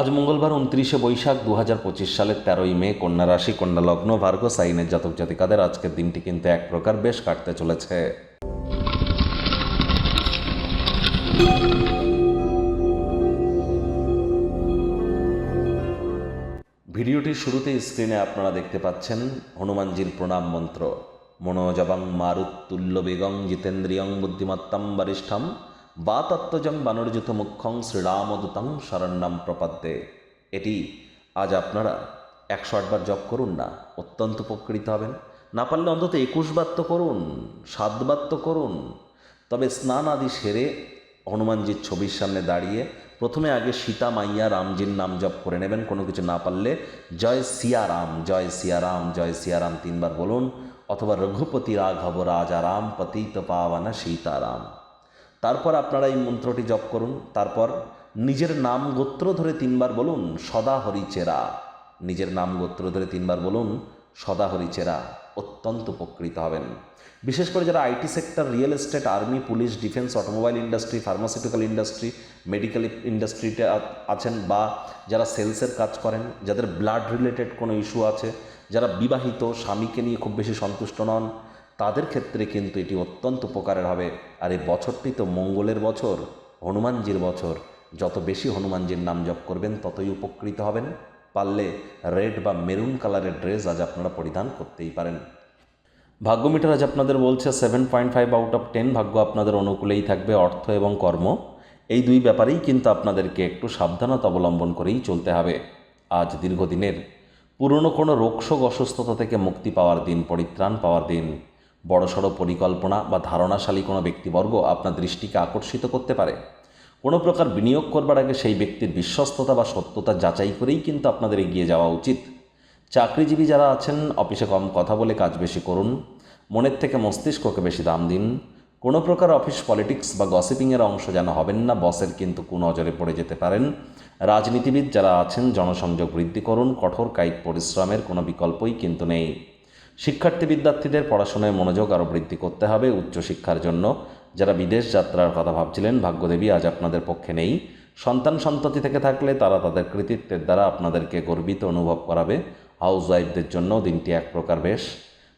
আজ মঙ্গলবার উনত্রিশে বৈশাখ দু হাজার পঁচিশ সালের তেরোই মে, কন্যা রাশি, কন্যা লগ্ন ভার্গ সাইনের জাতক জাতিকাদের আজকের দিনটি কিন্তু এক প্রকার বেশ কাটতে চলেছে। ভিডিওটির শুরুতে স্ক্রিনে আপনারা দেখতে পাচ্ছেন হনুমানজির প্রণাম মন্ত্র। মনোজবং মারুত্তুল্য বেগং জিতেন্দ্রিয়ং বুদ্ধিমত্তম বরিষ্ঠম। বা তত্ত্বজং বানরযুত মুখ্যং শ্রীরামদূতং শরণ্যম প্রপদ্যে। এটি আজ আপনারা একশো আটবার জপ করুন না, অত্যন্ত উপকৃত হবেন। না পারলে অন্তত একুশ বার তো করুন সাত সাতবার তো করুন। তবে স্নান আদি সেরে হনুমানজির ছবির সামনে দাঁড়িয়ে প্রথমে আগে সীতা মাইয়া রামজির নাম জপ করে নেবেন, কোনো কিছু না পারলে জয় সিয়ারাম জয় সিয়ারাম জয় সিয়ারাম তিনবার বলুন, অথবা রঘুপতি রাঘব রাজারাম পতিত পাওয়ানা সীতারাম তারপর আপনারা এই মন্ত্রটি জপ করুন। তারপর নিজের নাম গোত্র ধরে তিনবার বলুন, সদা হরিচেরা নিজের নাম গোত্র ধরে তিনবার বলুন, সদা হরিচেরা অত্যন্ত উপকৃত হবেন। বিশেষ করে যারা IT sector, real estate, army, police, defence, automobile industry, pharmaceutical industry, medical ইন্ডাস্ট্রিতে আছেন বা যারা সেলসের কাজ করেন, যাদের ব্লাড রিলেটেড কোনো ইস্যু আছে, যারা বিবাহিত, স্বামীকে নিয়ে খুব বেশি সন্তুষ্ট নন তাদের ক্ষেত্রে কিন্তু এটি অত্যন্ত উপকারের হবে। আর এই বছরটি তো মঙ্গলের বছর, হনুমানজির বছর। যত বেশি হনুমানজির নাম জপ করবেন, ততই উপকৃত হবেন। পারলে রেড বা মেরুন কালারের ড্রেস আজ আপনারা পরিধান করতেই পারেন। ভাগ্য মিটার আজ আপনাদের বলছে seven point five out of ten ভাগ্য আপনাদের অনুকূলেই থাকবে অর্থ এবং কর্ম। এই দুই ব্যাপারেই কিন্তু আপনাদেরকে একটু সাবধানতা অবলম্বন করেই চলতে হবে। আজ দীর্ঘদিনের, পুরনো কোনো রোগশোক অসুস্থতা থেকে মুক্তি পাওয়ার দিন, পরিত্রাণ পাওয়ার দিন। বড়সড় পরিকল্পনা বা ধারণাশালী কোনো ব্যক্তিবর্গ আপনার দৃষ্টিকে আকর্ষিত করতে পারে। কোনো প্রকার বিনিয়োগ করবার আগে সেই ব্যক্তির বিশ্বস্ততা বা সত্যতা যাচাই করেই কিন্তু আপনাদের এগিয়ে যাওয়া উচিত। চাকরিজীবী যারা আছেন, অফিসে কম কথা বলে কাজ বেশি করুন, মনের থেকে মস্তিষ্ককে বেশি দাম দিন। কোনো প্রকার অফিস পলিটিক্স বা গসিপিংয়ের অংশ যেন হবেন না, বসের কিন্তু কুনজরে পড়ে যেতে পারেন। রাজনীতিবিদ যারা আছেন, জনসংযোগ বৃদ্ধি করুন, কঠোর কায়িক পরিশ্রমের কোনো বিকল্পই কিন্তু নেই। শিক্ষার্থী বিদ্যার্থীদের পড়াশোনায় মনোযোগ আরও বৃদ্ধি করতে হবে উচ্চশিক্ষার জন্য। যারা বিদেশ যাত্রার কথা ভাবছিলেন, ভাগ্যদেবী আজ আপনাদের পক্ষে নেই। সন্তান সন্ততি থেকে থাকলে তারা তাদের কৃতিত্বের দ্বারা আপনাদেরকে গর্বিত অনুভব করাবে। হাউস ওয়াইফদের জন্য দিনটি এক প্রকার বেশ।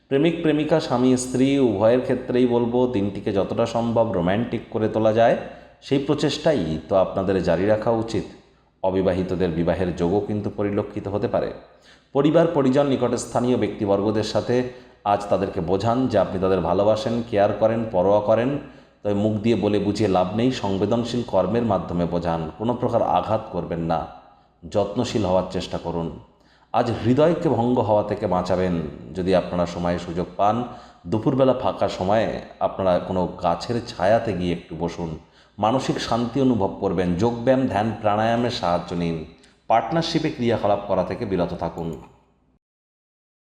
প্রেমিক, প্রেমিকা, স্বামী, স্ত্রী, উভয়ের ক্ষেত্রেই বলব, দিনটিকে যতটা সম্ভব রোম্যান্টিক করে তোলা যায়। সেই প্রচেষ্টাই তো আপনাদের জারি রাখা উচিত। অবিবাহিতদের বিবাহের যোগও কিন্তু পরিলক্ষিত হতে পারে। পরিবার, পরিজন, নিকটে স্থানীয় ব্যক্তিবর্গদের সাথে আজ তাদেরকে বোঝান যে আপনি তাদের ভালোবাসেন, কেয়ার করেন, পরোয়া করেন। তবে মুখ দিয়ে বলে বুঝিয়ে লাভ নেই, সংবেদনশীল কর্মের মাধ্যমে বোঝান। কোনো প্রকার আঘাত করবেন না। যত্নশীল হওয়ার চেষ্টা করুন। আজ হৃদয়কে ভঙ্গ হওয়া থেকে বাঁচাবেন। যদি আপনারা সময়ে সুযোগ পান, দুপুরবেলা ফাঁকা সময়ে আপনারা কোনো গাছের ছায়াতে গিয়ে একটু বসুন। মানসিক শান্তি অনুভব করবেন। যোগব্যায়াম, ধ্যান, প্রাণায়ামের সাহায্য নিন। পার্টনারশিপে ক্রিয়াকলাপ করা থেকে বিরত থাকুন।